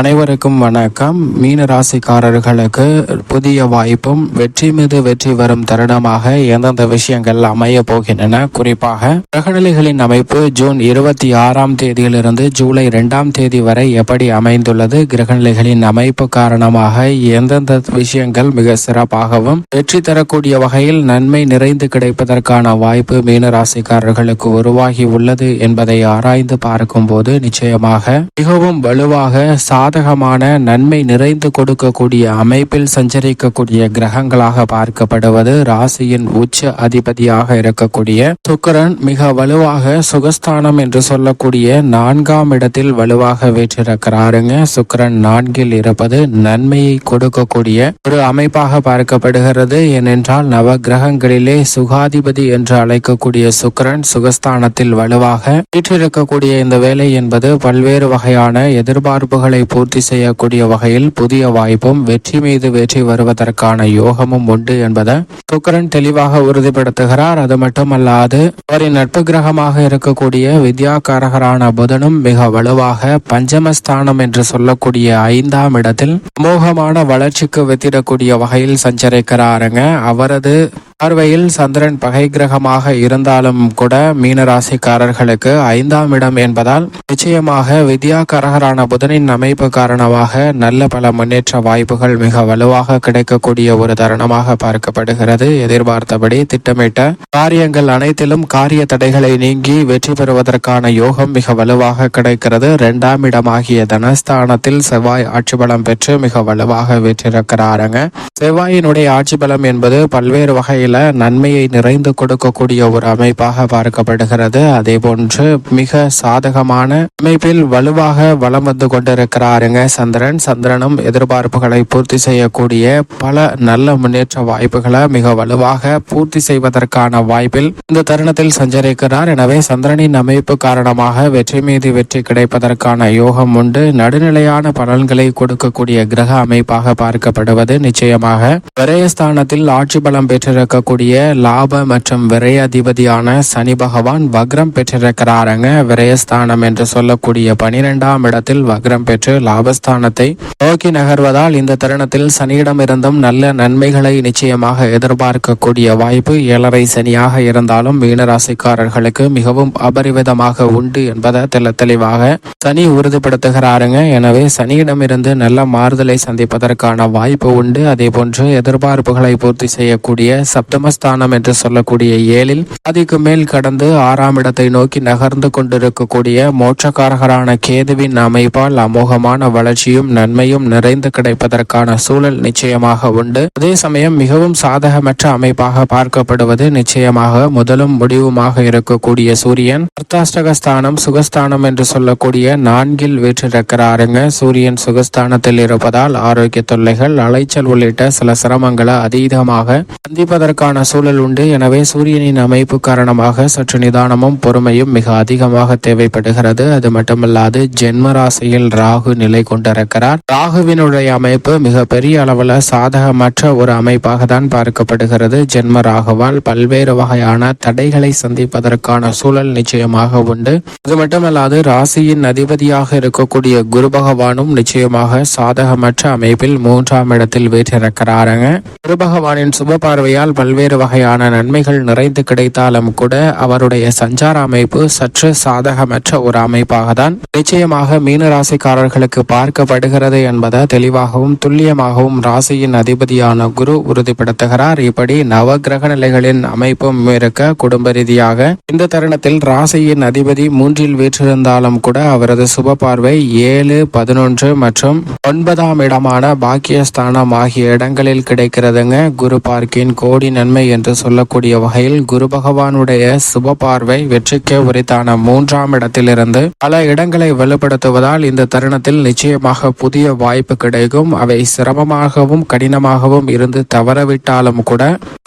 அனைவருக்கும் வணக்கம். மீன ராசிக்காரர்களுக்கு புதிய வாய்ப்பும் வெற்றி மீது வெற்றி வரும் தருணமாக எந்தெந்த விஷயங்கள் அமைய போகின்றன? குறிப்பாக கிரகநிலைகளின் அமைப்பு ஜூன் இருபத்தி ஆறாம் தேதியிலிருந்து ஜூலை இரண்டாம் தேதி வரை எப்படி அமைந்துள்ளது? கிரகநிலைகளின் அமைப்பு காரணமாக எந்தெந்த விஷயங்கள் மிக சிறப்பாகவும் வெற்றி தரக்கூடிய வகையில் நன்மை நிறைந்து கிடைப்பதற்கான வாய்ப்பு மீன ராசிக்காரர்களுக்கு உருவாகி உள்ளது என்பதை ஆராய்ந்து பார்க்கும்போது நிச்சயமாக மிகவும் வலுவாக சாதகமான நன்மை நிறைந்து கொடுக்கக்கூடிய அமைப்பில் சஞ்சரிக்கக்கூடிய கிரகங்களாக பார்க்கப்படுவது ராசியின் உச்ச அதிபதியாக இருக்கக்கூடிய சுக்கிரன் மிக வலுவாக சுகஸ்தானம் என்று சொல்லக்கூடிய நான்காம் இடத்தில் வலுவாக வீற்றிருக்கிறாருங்க. சுக்கிரன் நான்கில் இருப்பது நன்மையை கொடுக்கக்கூடிய ஒரு அமைப்பாக பார்க்கப்படுகிறது. ஏனென்றால் நவ கிரகங்களிலே சுகாதிபதி என்று அழைக்கக்கூடிய சுக்கிரன் சுகஸ்தானத்தில் வலுவாக வீற்றிருக்கக்கூடிய இந்த வேலை என்பது பல்வேறு வகையான எதிர்பார்ப்புகளை பூர்த்தி செய்யக்கூடிய வகையில் புதிய வாய்ப்பும் வெற்றி மீது வெற்றி வருவதற்கான யோகமும் உண்டு என்பதை சுக்கரன் தெளிவாக உறுதிப்படுத்துகிறார். அது மட்டுமல்லாது அவரின் நட்பு கிரகமாக இருக்கக்கூடிய வித்யாகாரகரான புதனும் மிக வலுவாக பஞ்சமஸ்தானம் என்று சொல்லக்கூடிய ஐந்தாம் இடத்தில் அமோகமான வளர்ச்சிக்கு வித்திடக்கூடிய வகையில் சஞ்சரிக்கிறாருங்க. அவரது பார்வையில் சந்திரன் பகை கிரகமாக இருந்தாலும் கூட மீனராசிக்காரர்களுக்கு ஐந்தாம் இடம் என்பதால் நிச்சயமாக வித்யாகாரகரான புதனின் அமைப்பு காரணமாக நல்ல பல முன்னேற்ற வாய்ப்புகள் மிக வலுவாக கிடைக்கக்கூடிய ஒரு தருணமாக பார்க்கப்படுகிறது. எதிர்பார்த்தபடி திட்டமிட்ட காரியங்கள் அனைத்திலும் காரிய தடைகளை நீங்கி வெற்றி பெறுவதற்கான யோகம் மிக வலுவாக கிடைக்கிறது. இரண்டாம் இடமாகிய தனஸ்தானத்தில் செவ்வாய் ஆட்சி பலம் பெற்று மிக வலுவாக வெற்றிருக்கிறாருங்க செவ்வாயினுடைய ஆட்சி பலம் என்பது பல்வேறு வகையில் நன்மையை நிறைந்து கொடுக்கக்கூடிய ஒரு அமைப்பாக பார்க்கப்படுகிறது. அதே போன்று மிக சாதகமான அமைப்பில் வலுவாக வலம் வந்து கொண்டிருக்கிறாருங்க சந்திரன். சந்திரனும் எதிர்பார்ப்புகளை பூர்த்தி செய்யக்கூடிய பல நல்ல முன்னேற்ற வாய்ப்புகளை மிக வலுவாக பூர்த்தி செய்வதற்கான வாய்ப்பில் இந்த தருணத்தில் சஞ்சரிக்கிறார். எனவே சந்திரனின் அமைப்பு காரணமாக வெற்றி மீது வெற்றி கிடைப்பதற்கான யோகம் உண்டு. நடுநிலையான பலன்களை கொடுக்கக்கூடிய கிரக அமைப்பாக பார்க்கப்படுவது நிச்சயமாக விரயஸ்தானத்தில் ஆட்சி பலம் பெற்றிருக்க இருக்கக்கூடிய லாப மற்றும் விரய அதிபதியான சனி பகவான் வக்ரம் பெற்றிருக்கிறாருங்க. விரயஸ்தானம் என்று சொல்லக்கூடிய பனிரெண்டாம் இடத்தில் வக்ரம் பெற்று லாபஸ்தானத்தை நோக்கி நகர்வதால் இந்த தருணத்தில் சனியிடமிருந்தும் நல்ல நன்மைகளை நிச்சயமாக எதிர்பார்க்கக்கூடிய வாய்ப்பு ஏழரை சனியாக இருந்தாலும் மீனராசிக்காரர்களுக்கு மிகவும் அபரிவிதமாக உண்டு என்பதை தெல்ல தெளிவாக சனி உறுதிப்படுத்துகிறாருங்க. எனவே சனியிடமிருந்து நல்ல மாறுதலை சந்திப்பதற்கான வாய்ப்பு உண்டு. அதே போன்று எதிர்பார்ப்புகளை பூர்த்தி செய்யக்கூடிய சப்தமஸ்தானம் என்று சொல்லக்கூடிய ஏழில் அதிக்கு மேல் கடந்து ஆறாம் இடத்தை நோக்கி நகர்ந்து கொண்டிருக்கக்கூடிய மோட்சக்காரகரான கேதுவின் அமைப்பால் அமோகமான வளர்ச்சியும் நன்மையும் நிறைந்து கிடைப்பதற்கான சூழல் நிச்சயமாக உண்டு. அதே சமயம் மிகவும் சாதகமற்ற அமைப்பாக பார்க்கப்படுவது நிச்சயமாக முதலும் முடிவுமாக இருக்கக்கூடிய சூரியன். அர்த்தாஷ்டகஸ்தானம் சுகஸ்தானம் என்று சொல்லக்கூடிய நான்கில் வீற்றிருக்கிறாருங்க. சூரியன் சுகஸ்தானத்தில் இருப்பதால் ஆரோக்கிய தொல்லைகள் அலைச்சல் உள்ளிட்ட சில சிரமங்களை அதீதமாக சந்திப்பதற்கு சந்திப்பதற்கான சூழல் உண்டு. எனவே சூரியனின் அமைப்பு காரணமாக சற்று நிதானமும் பொறுமையும் மிக அதிகமாக தேவைப்படுகிறது. அது மட்டுமல்லாது ஜென்ம ராசியில் ராகு நிலை கொண்டிருக்கிறார். ராகுவினுடைய அமைப்பு மிக பெரிய அளவில் சாதகமற்ற ஒரு அமைப்பாக தான் பார்க்கப்படுகிறது. ஜென்ம ராகுவால் பல்வேறு வகையான தடைகளை சந்திப்பதற்கான சூழல் நிச்சயமாக உண்டு. அது மட்டுமல்லாது ராசியின் அதிபதியாக இருக்கக்கூடிய குரு பகவானும் நிச்சயமாக சாதகமற்ற அமைப்பில் மூன்றாம் இடத்தில் வீற்றிருக்கிறாருங்க. குரு பகவானின் சுப பார்வையால் பல்வேறு வகையான நன்மைகள் நிறைந்து கிடைத்தாலும் கூட அவருடைய சஞ்சார அமைப்பு சற்று சாதகமற்ற ஒரு அமைப்பாக தான் நிச்சயமாக மீன ராசிக்காரர்களுக்கு பார்க்கப்படுகிறது என்பதை தெளிவாகவும் துல்லியமாகவும் ராசியின் அதிபதியான குரு உறுதிப்படுத்துகிறார். இப்படி நவ கிரக நிலைகளின் அமைப்பும் இருக்க குடும்ப ரீதியாக இந்த தருணத்தில் ராசியின் அதிபதி மூன்றில் வீற்றிருந்தாலும் கூட அவரது சுப பார்வை ஏழு பதினொன்று மற்றும் ஒன்பதாம் இடமான பாக்கியஸ்தானம் ஆகிய இடங்களில் கிடைக்கிறதுங்க. குரு பார்க்கின் கோடி நன்மை என்று சொல்லக்கூடிய வகையில் குரு பகவானுடைய சுப பார்வை வெற்றிக்கு உரித்தான மூன்றாம் இடத்திலிருந்து பல இடங்களை வலுப்படுத்துவதால் இந்த தருணத்தில் நிச்சயமாக புதிய வாய்ப்பு கிடைக்கும். அவை சிரமமாகவும் கடினமாகவும் இருந்து தவறவிட்டாலும் கூட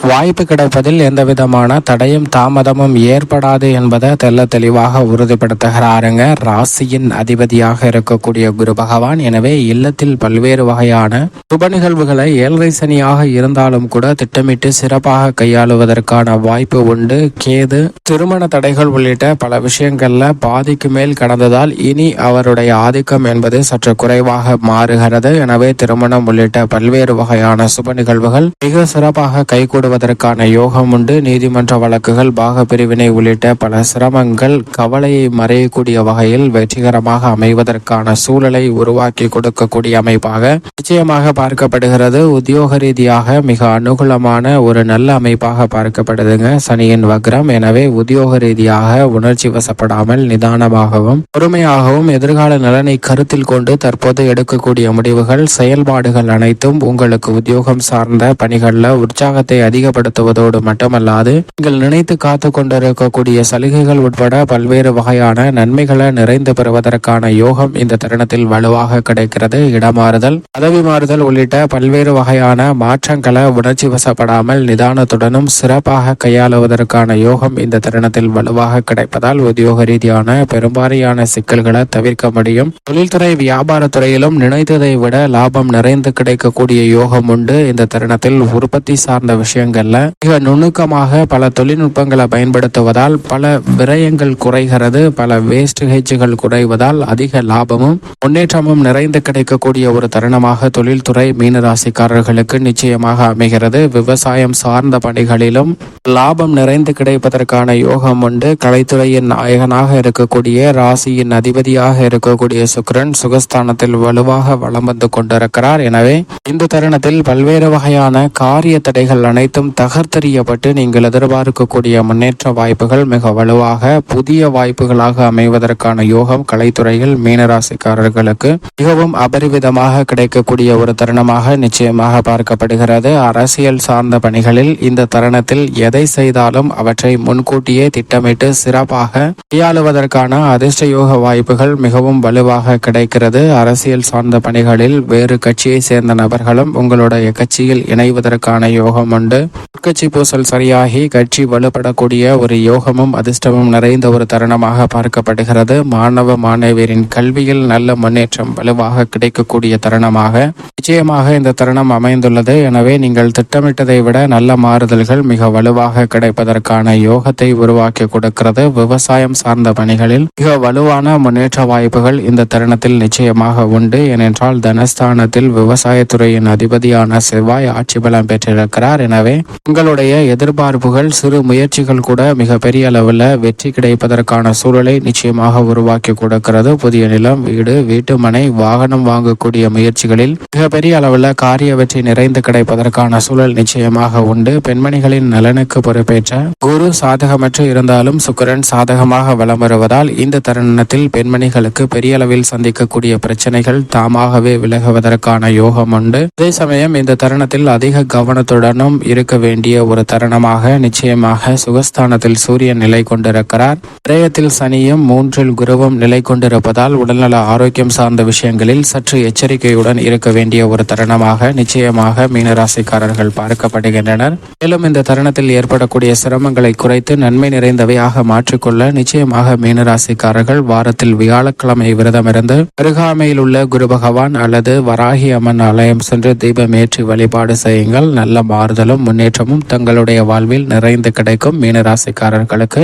வாய்ப்பு கிடைப்பதில் எந்த விதமான தடையும் தாமதமும் ஏற்படாது என்பதை தெல்ல தெளிவாக உறுதிப்படுத்துகிறாருங்க. ராசியின் அதிபதியாக இருக்கக்கூடிய குரு பகவான் எனவே இல்லத்தில் பல்வேறு வகையான சுப நிகழ்வுகளை ஏழரை சனியாக இருந்தாலும் கூட திட்டமிட்டு சிறப்பு சிறப்பாக கையாளுவதற்கான வாய்ப்பு உண்டு. கேது திருமண தடைகள் உள்ளிட்ட பல விஷயங்கள்ல பாதிக்கு மேல் கடந்ததால் இனி அவருடைய ஆதிக்கம் என்பது சற்று குறைவாக மாறுகிறது. எனவே திருமணம் உள்ளிட்ட பல்வேறு வகையான சுப நிகழ்வுகள் மிக சிறப்பாக கைகூடுவதற்கான யோகம் உண்டு. நீதிமன்ற வழக்குகள் பாக பிரிவினை உள்ளிட்ட பல சிரமங்கள் கவலையை மறையக்கூடிய வகையில் வெற்றிகரமாக அமைவதற்கான சூழலை உருவாக்கி கொடுக்கக்கூடிய அமைப்பாக நிச்சயமாக பார்க்கப்படுகிறது. உத்தியோக ரீதியாக மிக அனுகூலமான ஒரு நல்ல அமைப்பாக பார்க்கப்படுதுங்க. சனியின் வக்ரம். எனவே உத்தியோக ரீதியாக உணர்ச்சி வசப்படாமல் நிதானமாகவும் பொறுமையாகவும் எதிர்கால நலனை கருத்தில் கொண்டு தற்போது எடுக்கக்கூடிய முடிவுகள் செயல்பாடுகள் அனைத்தும் உங்களுக்கு உத்தியோகம் சார்ந்த பணிகளில் உற்சாகத்தை அதிகப்படுத்துவதோடு மட்டுமல்லாது நீங்கள் நினைத்து காத்து கொண்டிருக்கக்கூடிய சலுகைகள் உட்பட பல்வேறு வகையான நன்மைகளை நிறைந்து பெறுவதற்கான யோகம் இந்த தருணத்தில் வலுவாக கிடைக்கிறது. இடமாறுதல் பதவி மாறுதல் உள்ளிட்ட பல்வேறு வகையான மாற்றங்களை உணர்ச்சி வசப்படாமல் நிதானத்துடனும் சிறப்பாக கையாளுவதற்கான யோகம் இந்த தருணத்தில் வலுவாக கிடைப்பதால் உத்தியோக ரீதியான பெரும்பாலான சிக்கல்களை தவிர்க்க முடியும். தொழில்துறை வியாபாரத்துறையிலும் நினைத்ததை விட லாபம் நிறைந்து கிடைக்கக்கூடிய யோகம் உண்டு. இந்த தருணத்தில் உற்பத்தி சார்ந்த விஷயங்கள்ல மிக நுணுக்கமாக பல தொழில்நுட்பங்களை பயன்படுத்துவதால் பல விரயங்கள் குறைகிறது. பல வேஸ்டேஜ்கள் குறைவதால் அதிக லாபமும் முன்னேற்றமும் நிறைந்து கிடைக்கக்கூடிய ஒரு தருணமாக தொழில்துறை மீனராசிக்காரர்களுக்கு நிச்சயமாக அமைகிறது. விவசாயம் சார்ந்த பணிகளிலும் லாபம் நிறைந்து கிடைப்பதற்கான யோகம் உண்டு. கலைத்துறையின் நாயகனாக இருக்கக்கூடிய ராசியின் அதிபதியாக இருக்கக்கூடிய சுக்கிரன் சுகஸ்தானத்தில் வலுவாக வலம் வந்து கொண்டிருக்கிறார். எனவே இந்த தருணத்தில் பல்வேறு வகையான காரிய தடைகள் அனைத்தும் தகர்த்தெறியப்பட்டு நீங்கள் எதிர்பார்க்கக்கூடிய முன்னேற்ற வாய்ப்புகள் மிக வலுவாக புதிய வாய்ப்புகளாக அமைவதற்கான யோகம் கலைத்துறையில் மீனராசிக்காரர்களுக்கு மிகவும் அபரிவிதமாக கிடைக்கக்கூடிய ஒரு தருணமாக நிச்சயமாக பார்க்கப்படுகிறது. அரசியல் சார்ந்த பணிகள் பணிகளில் இந்த தருணத்தில் எதை செய்தாலும் அவற்றை முன்கூட்டியே திட்டமிட்டு சிறப்பாக கையாளுவதற்கான அதிர்ஷ்ட யோக வாய்ப்புகள் மிகவும் வலுவாக கிடைக்கிறது. அரசியல் சார்ந்த பணிகளில் வேறு கட்சியை சேர்ந்த நபர்களும் உங்களுடைய கட்சியில் இணைவதற்கான யோகம் உண்டு. உட்கட்சி பூசல் சரியாகி கட்சி வலுப்படக்கூடிய ஒரு யோகமும் அதிர்ஷ்டமும் நிறைந்த ஒரு தருணமாக பார்க்கப்படுகிறது. மாணவ மாணவியரின் கல்வியில் நல்ல முன்னேற்றம் வலுவாக கிடைக்கக்கூடிய தருணமாக நிச்சயமாக இந்த தருணம் அமைந்துள்ளது. எனவே நீங்கள் திட்டமிட்டதை விட நல்ல மாறுதல்கள் மிக வலுவாக கிடைப்பதற்கான யோகத்தை உருவாக்கி கொடுக்கிறது. விவசாயம் சார்ந்த பணிகளில் மிக வலுவான முன்னேற்ற வாய்ப்புகள் இந்த தருணத்தில் நிச்சயமாக உண்டு. ஏனென்றால் தனஸ்தானத்தில் விவசாயத்துறையின் அதிபதியான செவ்வாய் ஆட்சி பலம் பெற்றிருக்கிறார். எனவே உங்களுடைய எதிர்பார்ப்புகள் சிறு முயற்சிகள் கூட மிக பெரிய அளவில் வெற்றி கிடைப்பதற்கான சூழலை நிச்சயமாக உருவாக்கி கொடுக்கிறது. புதிய நிலம் வீடு வீட்டு மனை வாகனம் வாங்கக்கூடிய முயற்சிகளில் மிகப்பெரிய அளவில் காரிய வெற்றி நிறைந்து கிடைப்பதற்கான சூழல் நிச்சயமாக உண்டு. பெண்மணிகளின் நலனுக்கு பொறுப்பேற்ற குரு சாதகமற்று இருந்தாலும் சுக்கரன் சாதகமாக வலம் வருவதால் இந்த தருணத்தில் பெண்மணிகளுக்கு பெரிய அளவில் சந்திக்கக்கூடிய பிரச்சனைகள் தாமாகவே விலகுவதற்கான யோகம் உண்டு. அதே சமயம் இந்த தருணத்தில் அதிக கவனத்துடனும் இருக்க வேண்டிய ஒரு தருணமாக நிச்சயமாக சுகஸ்தானத்தில் சூரியன் நிலை கொண்டிருக்கிறார். விரயத்தில் சனியும் மூன்றில் குருவும் நிலை கொண்டிருப்பதால் உடல்நல ஆரோக்கியம் சார்ந்த விஷயங்களில் சற்று எச்சரிக்கையுடன் இருக்க வேண்டிய ஒரு தருணமாக நிச்சயமாக மீனராசிக்காரர்கள் பார்க்கப்படுகின்றனர். மேலும் இந்த தருணத்தில் ஏற்படக்கூடிய சிரமங்களை குறைத்து நன்மை நிறைந்தவையாக மாற்றிக்கொள்ள நிச்சயமாக மீனராசிக்காரர்கள் வாரத்தில் வியாழக்கிழமை விரதமிருந்து அருகாமையில் உள்ள குரு பகவான் அல்லது வராகி அம்மன் ஆலயம் சென்று தீபம் ஏற்றி வழிபாடு செய்யுங்கள். நல்ல மாறுதலும் முன்னேற்றமும் தங்களுடைய வாழ்வில் நிறைந்து கிடைக்கும் மீனராசிக்காரர்களுக்கு.